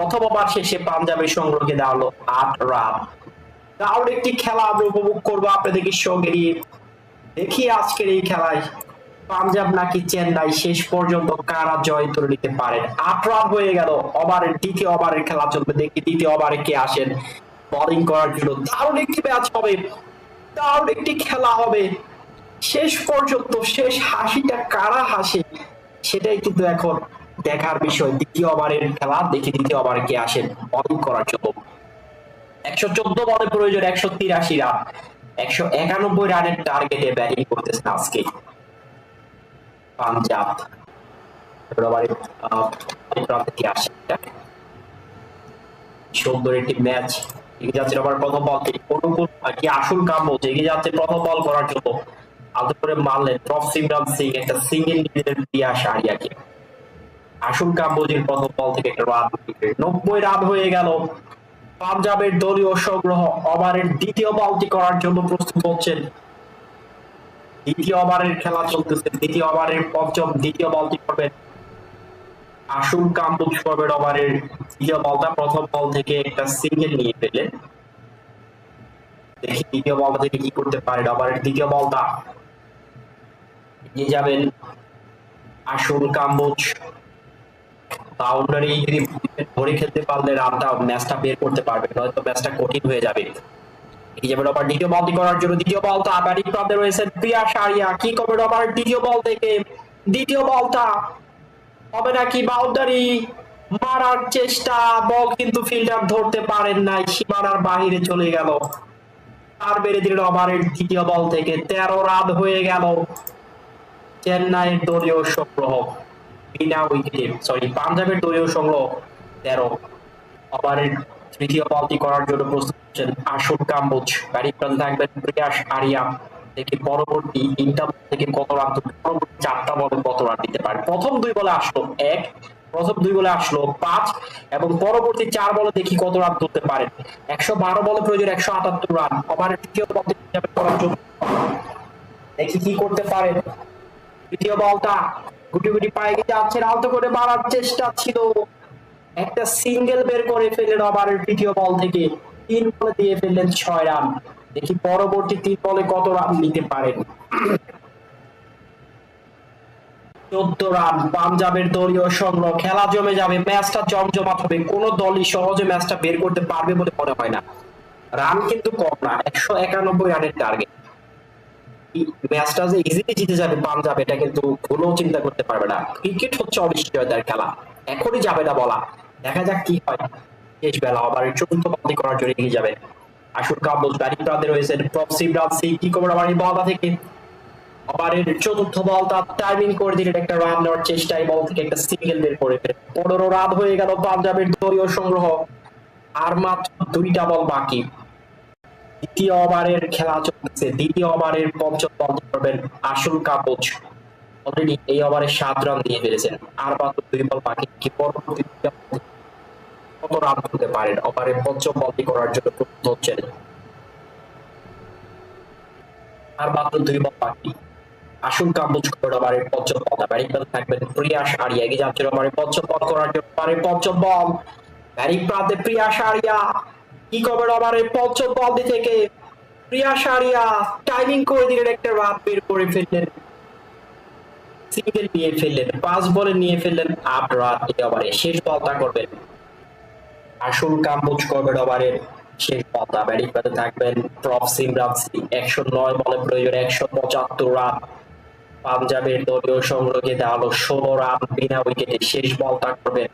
প্রথম ওভার শেষে পাঞ্জাবের সংগ্রহকে দেওয়া হলো আট রান তাহলে একটি খেলা আমরা উপভোগ করব আপনাদেরকে সঙ্গে নিয়ে? দেখি আজকের এই খেলায় পাঞ্জাব নাকি চেন্নাই শেষ পর্যন্ত কারা জয় তুলে নিতে পারেন? আট রান হয়ে গেল, ওভারের দ্বিতীয় ওভারের খেলা চলবে, দেখি দ্বিতীয় ওভারে কে আসেন বোলিং করার জন্য। দারুণ একটি ম্যাচ হবে দারুণ একটি খেলা হবে। শেষ পর্যন্ত শেষ হাসিটা কারা হাসে, সেটাই কিন্তু এখন দেখার বিষয় দ্বিতীয় ওভারের খেলা, দেখি দ্বিতীয় ওভারে কে আসেন বোলিং করার জন্য। একশো চোদ্দ বলে প্রয়োজন, একশো তিরাশি রান। একশো একানব্বই রানের টার্গেটে ব্যাটিং করতেছে আজকে পাঞ্জাব? সুন্দর একটি ম্যাচ এগিয়ে যাচ্ছে আবার প্রথম বল অনুকূল কি আসল কাম বলছে এগিয়ে যাচ্ছে প্রথম বল করার জন্য। আদর করে মারলেন। প্রফ সিমরান সিং, একটা সিঙ্গেল নিলেন প্রিয়া সারিয়াকে আসল কাম্বোজির প্রথম বল থেকে একটা রান নব্বই রান হয়ে গেল। পাঞ্জাবের দলীয় সংগ্রহ ওভারের দ্বিতীয় বলটি করার জন্য প্রস্তুত হচ্ছেন। দ্বিতীয় ওভারের খেলা চলতেছে। দ্বিতীয় ওভারের পঞ্চম, দ্বিতীয় বলটি করবেন। আসুন করবেন ওভারের দ্বিতীয় বলটা প্রথম বল থেকে একটা সিঙ্গেল নিয়ে পেলেন দেখি দ্বিতীয় বলটা থেকে কি করতে পারেন ওভারের দ্বিতীয় বলটা। এগিয়ে যাবেন। আসুন কাম্বুজ বাউন্ডারি যদি ধরে খেলতে পারলে রানটা ম্যাচটা বের করতে পারবে, নয়তো ম্যাচটা কঠিন হয়ে যাবে। যাবে আবার দ্বিতীয় বলটি করার জন্য দ্বিতীয় বলটা ব্যাটিং প্রান্তে রয়েছেন প্রিয়া সারিয়া। কি করবে আবার দ্বিতীয় বল থেকে? দ্বিতীয় বলটা হবে নাকি বাউন্ডারি? মারার চেষ্টা, বল কিন্তু ফিল্ডার ধরতে পারেন নাই, সীমানার বাহিরে চলে গেল। আর বেড়ে দিলেন ওভারের দ্বিতীয় বল থেকে, তেরো রান হয়ে গেল। চেন্নাইয়ের দলীয় সংগ্রহ বিনা উইকেটে সরি পাঞ্জাবের দলীয় সংগ্রহ তেরো ওভারের তৃতীয় বলটি করার জন্য প্রস্তুত হচ্ছেন আসুন কাম্বোজ ব্যাটিং প্রান্তে থাকবেন প্রিয়াস আরিয়া দেখি পরবর্তী তিনটা থেকে কত রান পরবর্তী চারটা বলে কত রান দিতে পারে? প্রথম দুই বলে আসলো এক, প্রথম দুই বলে আসলো পাঁচ এবং পরবর্তী চার বলে দেখি কত রান তুলতে পারেন একশো বারো বলে প্রয়োজন একশো আটাত্তর রান। ওভারের তৃতীয় বল থেকে করার জন্য। দেখি কি করতে পারেন তৃতীয় বলটা গুটি গুটি পায়ে গিয়ে যাচ্ছেন আলতো করে মারার চেষ্টা ছিল। একটা সিঙ্গেল বের করে ফেললেন ওভারের তৃতীয় বল থেকে। তিন বলে দিয়ে ফেললেন ছয় রান। দেখি পরবর্তী তিন বলে কত রান নিতে পারেন। চোদ্দ রান, পাঞ্জাবের দলীয় সংগ্রহ। খেলা জমে যাবে, ম্যাচটা জমজমাট হবে। কোন দলই সহজে ম্যাচটা বের করতে পারবে বলে মনে হয় না। রান কিন্তু কম না, একশো একানব্বই রানের টার্গেট ম্যাচটা যে ইজিলি জিতে যাবে পাঞ্জাব এটা কিন্তু কোনো চিন্তা করতে পারবে না। ক্রিকেট হচ্ছে অনিশ্চয়তার খেলা। এখনই যাবে না বলা। দেখা যাক কি হয়। শেষ বেলা, আবার চতুর্থ বন্দী করার জন্য এগিয়ে যাবে। প্রফ সিমরান সিং, কি আমার থেকে? চতুর্থ বলটা টাইমিং করে দিলেন একটা রান নেওয়ার চেষ্টায়, বল থেকে একটা সিঙ্গেল বের করে পনেরো রান হয়ে গেল পাঞ্জাবের দলীয় সংগ্রহ। আর মাত্র দুইটা বল বাকি। দ্বিতীয় ওভারের খেলা চলছে। দ্বিতীয় ওভারের পঞ্চম বল করবেন আসল কাপোচ অলরেডি এই ওভারে সাত রান দিয়ে ফেলেছেন। আর মাত্র দুই বল বাকি। কি পরবর্তী বল? কত রান করতে পারেন ওভারে পঞ্চম বলটি করার জন্য প্রস্তুত হচ্ছেন? আর মাত্র দুই বল বাকি। আসুন কাম্বুজ করে ওভারের পঞ্চম বল। ব্যাটিং দল থাকবেন প্রিয়াস আরিয়া। এগিয়ে যাচ্ছেন ওভারে পঞ্চম বল করার জন্য? ওভারে পঞ্চম বল। ব্যাটিং প্রান্তে প্রিয়াস আরিয়া। কি খবর থেকে প্রিয়াস আরিয়া টাইমিং করে দিলেন একটা বের করে ফেললেন। সিঙ্গেল নিয়ে ফেললেন পাঁচ বলে নিয়ে ফেললেন ওভারে শেষ বলটা করবেন। আসল কাম্বুজ করবেন ওভারের শেষ বলটা? ব্যাটিং প্রান্তে থাকবেন প্রফ সিং, একশো নয় বলে প্রয়োজন, একশো পঁচাত্তর রান পাঞ্জাবের দলীয় সংগ্রহে দেওয়া হলো ষোলো রান বিনা উইকেটে শেষ বলটা করবেন।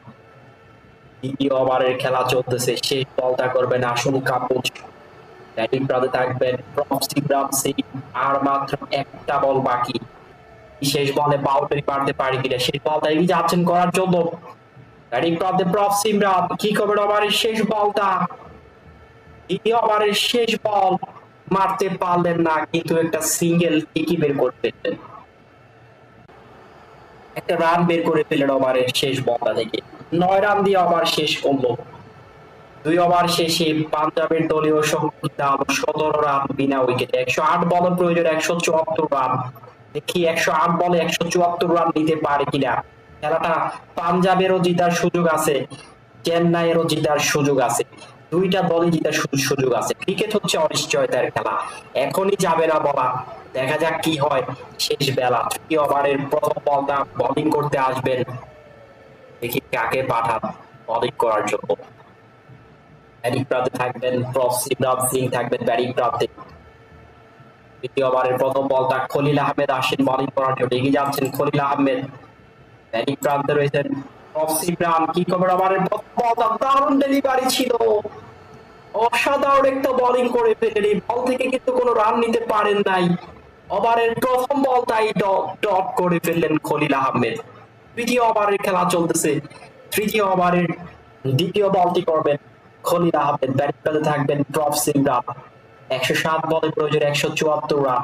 দ্বিতীয় ওভারের খেলা চলতেছে বলটা করবেন কাপুজ ব্যাটিং থাকবেন সিং, আর মাত্র একটা বল বাকি। শেষ বলে বাউন্ডারি পারি কিনা, শেষ বলটা এগিয়ে যাচ্ছেন করার জন্য। ব্যাটিং কি করবেন ওভারের শেষ বলটা। দ্বিতীয় ওভারের শেষ বল মারতে পারলেন না, কিন্তু একটা সিঙ্গেল ঠিকই বের করতে একটা রান বের করে ফেলেন ওভারের শেষ বলটা থেকে নয় রান দিয়ে ওভার শেষ করল। দুই ওভার শেষে পাঞ্জাবের দলীয় সংখ্যা সতেরো রান বিনা উইকেটে একশো আট বলের প্রয়োজন একশো চুয়াত্তর রান। দেখি একশো আট বলে একশো চুয়াত্তর রান দিতে পারে কিনা। খেলাটা পাঞ্জাবেরও জিতার সুযোগ আছে, চেন্নাইয়েরও জেতার সুযোগ আছে। দুইটা দলই জেতার সুযোগ আছে। ক্রিকেট হচ্ছে অনিশ্চয়তার খেলা। এখনই যাবে না বলা। দেখা যাক কি হয় শেষ বেলা। তৃতীয় ওভারের প্রথম বলটা বোলিং করতে আসবেন দেখি কাকে বোলিং করার জন্য। থাকবেন সিং থাকবেন প্রথম বলটা খলিল আহমেদ আসেন করার জন্য। এগিয়ে যাচ্ছেন খলিল আহমেদ। প্রান্তে রয়েছেন। কি খবর? প্রথম বলটা দারুণ ডেলিভারি ছিল। অসাধারণ একটা বোলিং করে ফেলেন। এই বল থেকে কিন্তু কোনো রান নিতে পারেন নাই। ওভারের প্রথম বলটাই ডট করে ফেললেন খলিল আহমেদ। তৃতীয় ওভারের খেলা চলতেছে। তৃতীয় ওভারের দ্বিতীয় বলটি করবেন থাকবেন সিমরান একশো সাত বলে প্রয়োজন একশো চুয়াত্তর রান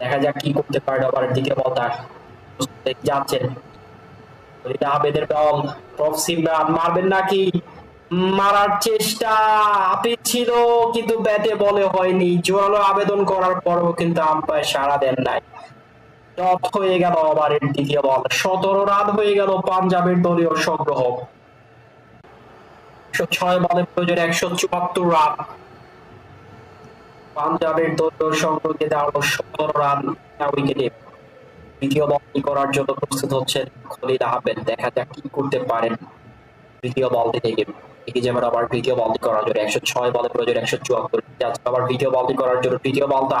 দেখা যাক কি করতে পারে ওভারের দ্বিতীয় বলটা। যাচ্ছেন বল। সিমরান মারবেন নাকি? মারার চেষ্টা আপিল ছিল কিন্তু ব্যাটে বলে হয়নি। জোরালো আবেদন করার পরও কিন্তু আম্পায়ার সাড়া দেন নাই। টপ হয়ে গেল দ্বিতীয় বল। সতেরো রান হয়ে গেল পাঞ্জাবের দলীয় সংগ্রহ। ছয় বলে প্রয়োজন, একশো চুয়াত্তর রান। পাঞ্জাবের দলীয় সংগ্রহকে দাঁড়াল সতেরো রান উইকেটে। দ্বিতীয় বল করার জন্য প্রস্তুত হচ্ছেন খলিল আহমেদ? দেখা যাক কি করতে পারেন তৃতীয় বলটি থেকে এগিয়ে আবার তৃতীয় বলটি করার জন্য একশো ছয় বলে প্রয়োজন, একশো চুয়াত্তর। আবার তৃতীয় বলটি করার জন্য তৃতীয় বলটা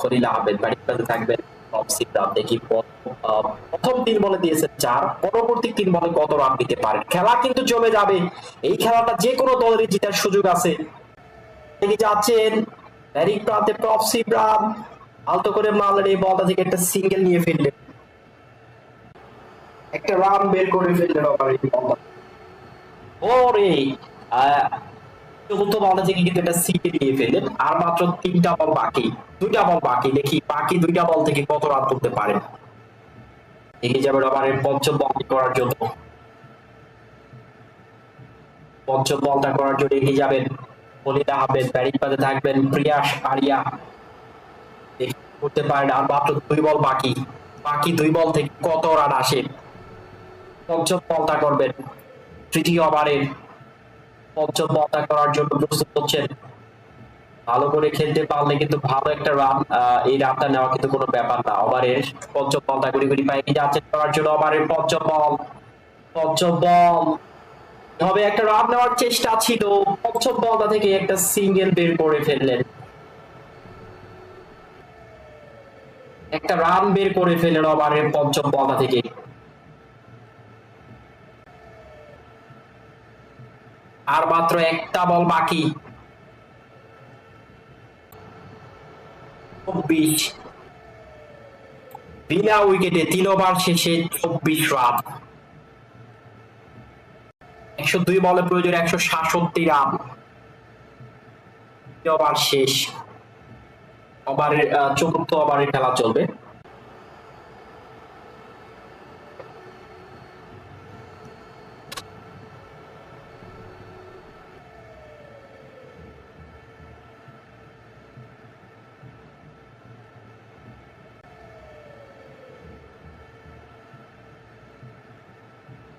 খলিল আহমেদ ব্যাটিং থাকবেন প্রথম তিন বলে দিয়েছে চার, পরবর্তী তিন বলে কত রান দিতে পারে? খেলা কিন্তু জমে যাবে। এই খেলাটা যে কোনো দলেরই জেতার সুযোগ আছে। যাচ্ছেন ব্যাটিং প্রান্তে টপ সিক আলতো করে মারলেন এই বলটা থেকে একটা সিঙ্গেল নিয়ে ফেললেন। একটা রান বের করে ফেললেন আবার এই বলটা। ওরে চতুর্থ বলটা থেকে কিন্তু একটা সিটি নিয়ে ফেললেন। আর মাত্র তিনটা বল বাকি। দুইটা বল বাকি। দেখি বাকি দুইটা বল থেকে কত রান করতে পারেন এগিয়ে যাবেন আবার এর পঞ্চম বল করার জন্য। পঞ্চম বলটা করার জন্য এগিয়ে যাবেন। খলিল আহমেদ ব্যাটিং পাতে থাকবেন প্রিয়াস আরিয়া। করতে পারেন আর মাত্র দুই বল বাকি। বাকি দুই বল থেকে কত রান আসে? পঞ্চম বলটা করবেন। তৃতীয় ওভারের পঞ্চম করার জন্য প্রস্তুত হচ্ছেন। ভালো করে খেলতে পারলে কিন্তু ভালো একটা রান এই রানটা নেওয়া কিন্তু কোনো ব্যাপার না। ওভারের পঞ্চম বলটা গুড়ি গুড়ি পাই যাচ্ছেন করার জন্য ওভারের পঞ্চম বল পঞ্চম বল একটা রান নেওয়ার চেষ্টা ছিল। পঞ্চম বলটা থেকে একটা সিঙ্গেল বের করে ফেললেন। একটা রান বের করে ফেললেন ওভারের পঞ্চম বলটা থেকে। আর মাত্র একটা বল বাকি। চব্বিশ। বিনা উইকেটে তিন ওভার শেষে চব্বিশ রান। একশো দুই বলে প্রয়োজন, একশো সাতষট্টি রান। ওভার শেষ। ওভারের চতুর্থ ওভারের খেলা চলবে।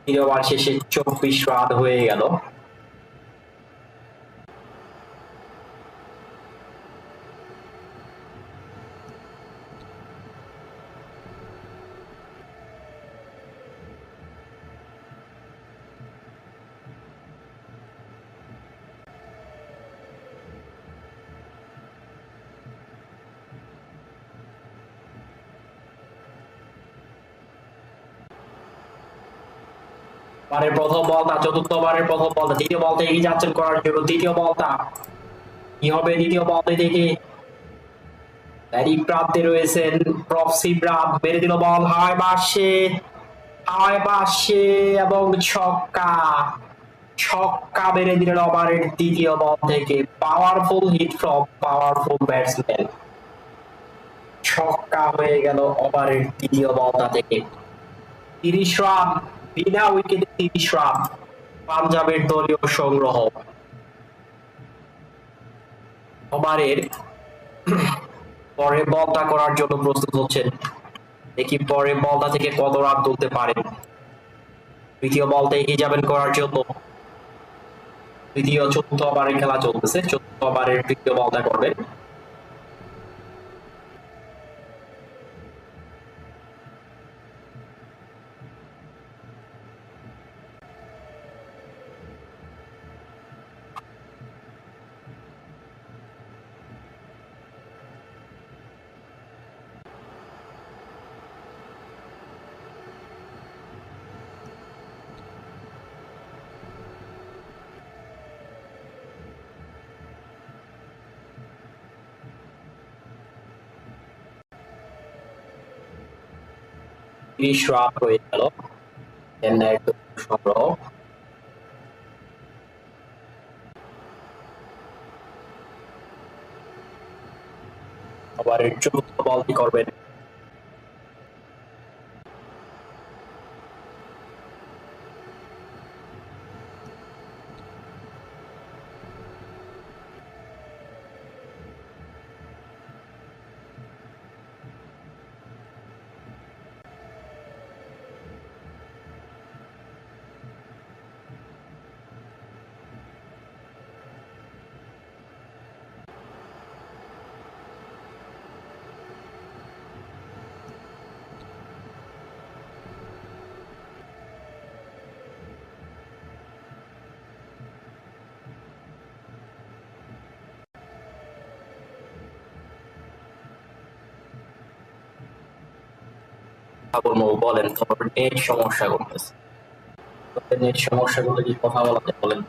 তিন বার শেষে চব্বিশ রাত হয়ে গেল। ওভারের প্রথম বলটা, চতুর্থ ওভারের প্রথম বলটা, দ্বিতীয় বলটা এগিয়ে যাচ্ছেন করার জন্য। দ্বিতীয় বলটা, কি হবে দ্বিতীয় দেখে? ব্যাটিং প্রান্তে রয়েছেন মেরে দিল বল হাওয়ায় বাসে হাওয়ায় বাসে, এবং ছক্কা ছক্কা মেরে দিলেন ওভারের দ্বিতীয় বল থেকে। Powerful hit from powerful batsman. ছক্কা হয়ে গেল ওভারের দ্বিতীয় বলটা থেকে। তিরিশ রান বিনা উইকেটে তিরিশ রান পাঞ্জাবের দলীয় সংগ্রহ। ওভারের পরের বলটা করার জন্য প্রস্তুত হচ্ছেন। দেখি পরে বলটা থেকে কত রান তুলতে পারেন তৃতীয় বলটা এগিয়ে যাবেন করার জন্য। তৃতীয় চতুর্থ ওভারের খেলা চলতেছে, চতুর্থ ওভারের তৃতীয় বলটা করবেন। তিরিশ রান হয়ে গেল সংগ্রহ ওভারের চতুর্থ বলটি করবেন বলেন, তারপর সমস্যা করতেছে নেট সমস্যাগুলো কি কথা বলা যায়? বলেন।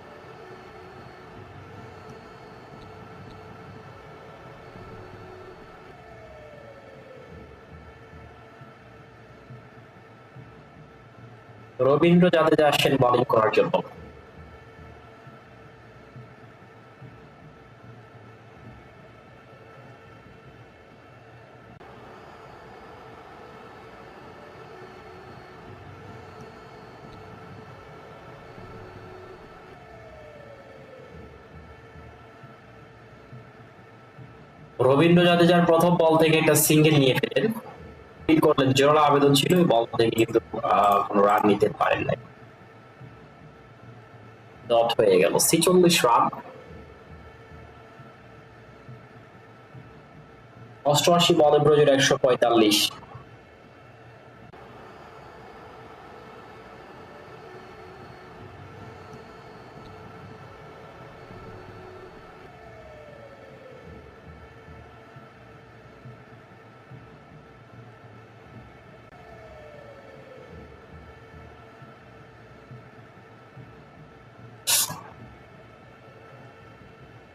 রবীন্দ্র জাদেজা আসেন বোলিং করার জন্য। রবীন্দ্র জাদেজার প্রথম বল থেকে একটা সিঙ্গেল নিয়ে ফেলেন। ফিল করলেন, জোরালো আবেদন ছিল ওই বল থেকে কিন্তু কোনো রান নিতে পারেন নাই। ডট হয়ে গেল, ছিচল্লিশ রান অষ্টআশি বলে প্রয়োজন একশো পঁয়তাল্লিশ।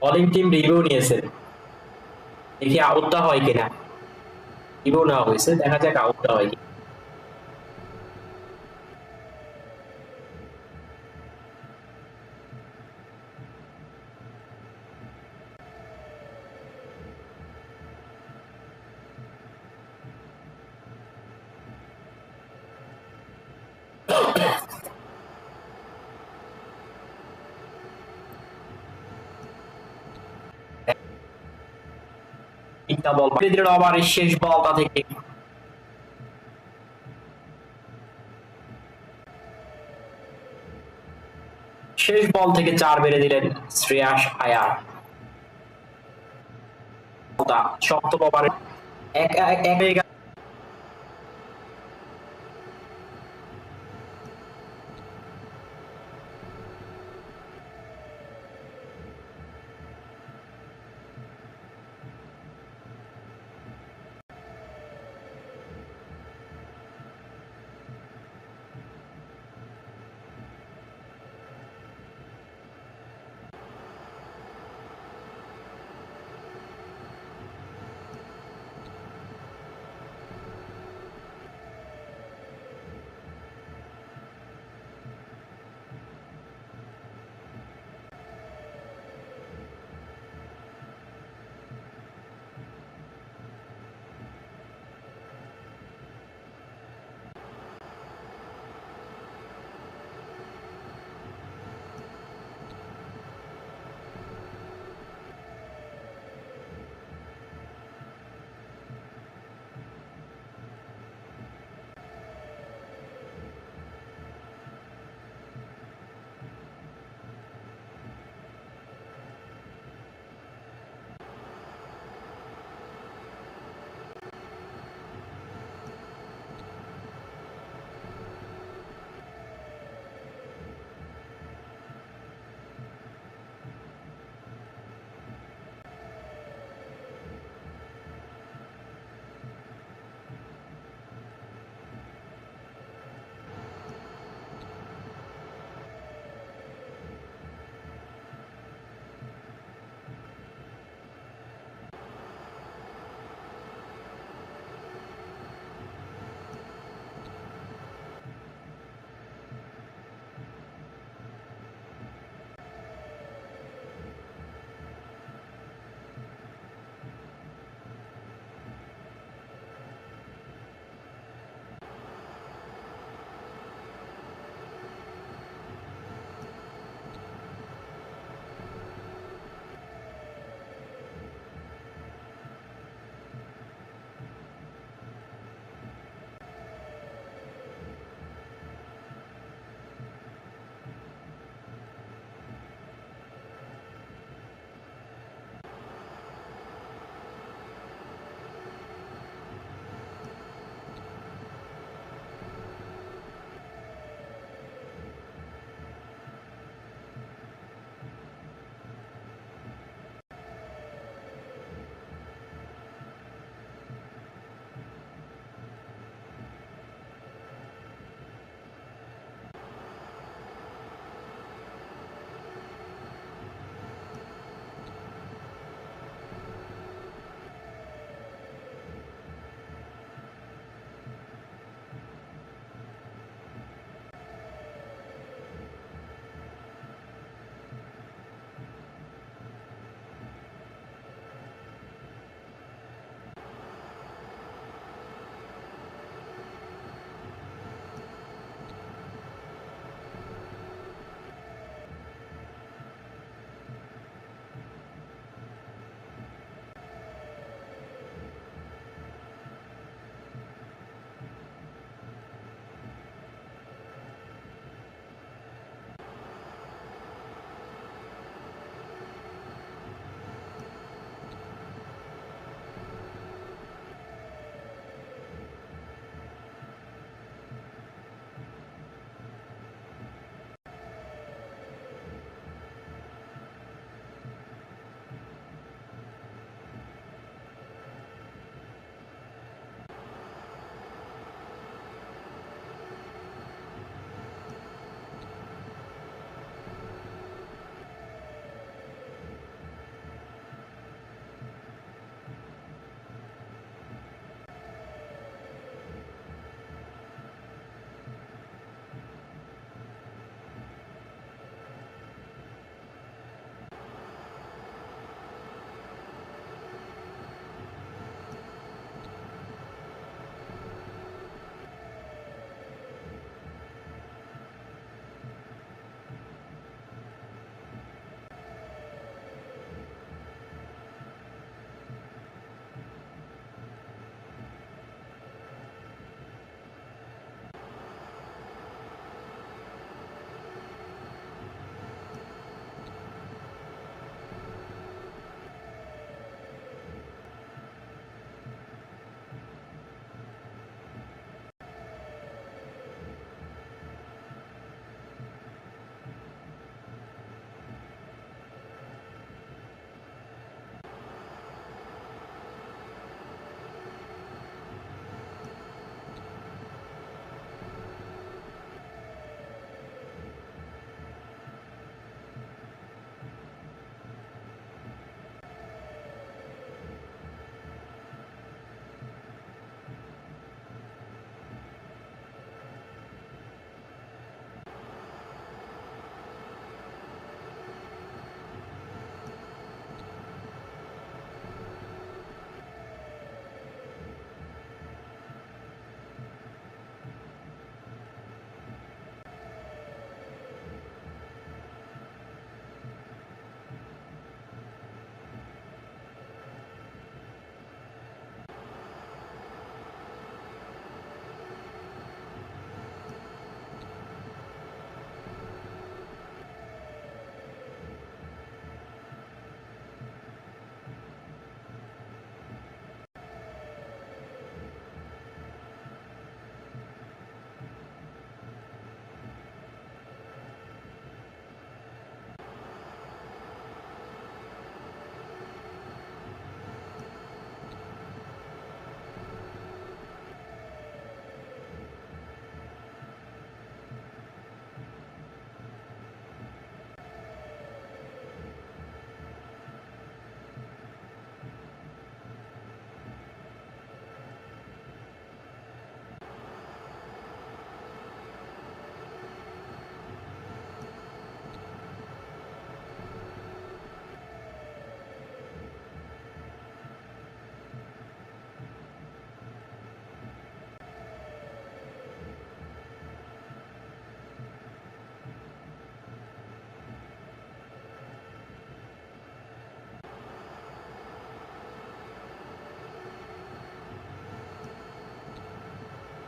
বোলিং টিম রিভিউ নিয়েছে। দেখি আউটটা হয় কিনা। রিভিউ নেওয়া হয়েছে, দেখা যাক আউটটা হয় কি তিনটা বল। দিলেন ওভারের শেষ বলটা থেকে। শেষ বল থেকে চার বেড়ে দিলেন শ্রেয়াস আয়ার। শক্ত ওভারে এক এক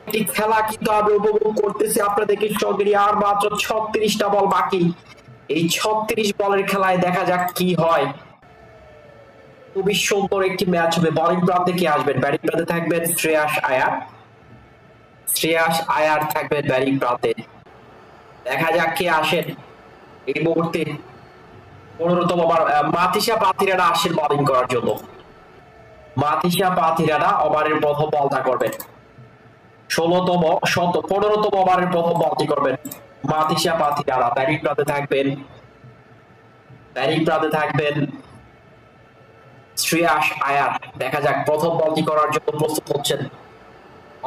একটি খেলা কিন্তু আমরা উপভোগ করতেছি? আপনাদেরকে সঙ্গে আর মাত্র ছত্রিশটা বল বাকি? এই ছত্রিশ বলের খেলায় দেখা যাক কি হয়। খুবই সুন্দর একটি ম্যাচ হবে। বলিং প্রান্তে কে আসবেন? ব্যাটিং প্রান্তে থাকবেন শ্রেয়াস আয়ার। শ্রেয়াস আয়ার থাকবেন ব্যাটিং প্রান্তে। দেখা যাক কে আসেন এই মুহূর্তে। পনেরোতম মাতিসা পাতিরারা আসেন বলিং করার জন্য। মাতিসা পাতিরারা ওভারের প্রথম বলটা করবেন। ষোলোতম শত পনেরোতম ওভারের প্রথম বলটি করবেন? মাতিসা পাতিরারা ব্যাটিং প্রান্তে থাকবেন। ব্যাটিং প্রান্তে থাকবেন শ্রেয়াস আয়ার। দেখা যাক, প্রথম বলটি করার জন্য প্রস্তুত হচ্ছেন?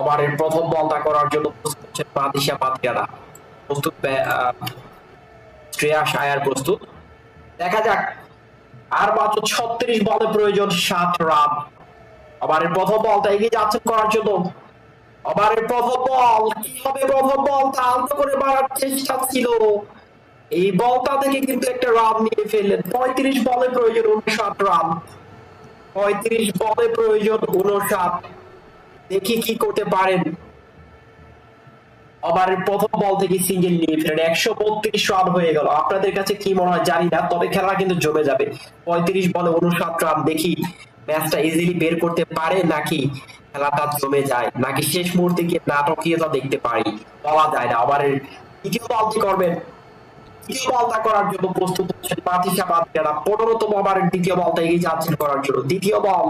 ওভারের প্রথম বলটা করার জন্য প্রস্তুত হচ্ছেন মাতিসা পাতিরারা প্রস্তুত শ্রেয়াস আয়ার প্রস্তুত। দেখা যাক, আর মাত্র ছত্রিশ বলে প্রয়োজন, সাত রান। ওভারের প্রথম বলটা এগিয়ে যাচ্ছেন করার জন্য। কি হবে আলতো করে চেষ্টা ছিল। এই বলটা থেকে কিন্তু একটা রান নিয়ে ফেললেন। পঁয়ত্রিশ বলে প্রয়োজন উনষাট রান। পঁয়ত্রিশ বলে প্রয়োজন উনষাট। দেখি কি করতে পারেন। ওভারের প্রথম বল থেকে সিঙ্গেল নিয়ে ফেলেন। একশো বত্রিশ রান হয়ে গেল। আপনাদের কাছে কি মনে হয় জানি না, তবে খেলা কিন্তু জমে যাবে। পঁয়ত্রিশ বলে উনষাট রান। দেখি ম্যাচটা ইজিলি বের করতে পারে নাকি খেলাটা জমে যায়। নাকি শেষ মুহূর্তে গিয়ে নাটকীয়তা দেখতে পারি। বলা যায় না আবার দ্বিতীয় বলটি করবেন? দ্বিতীয় বলটা করার জন্য প্রস্তুত হচ্ছেন মাতিসা বাদকেরা পনেরোতম ওভারের দ্বিতীয় বলটা এগিয়ে যাচ্ছেন করার জন্য। দ্বিতীয় বল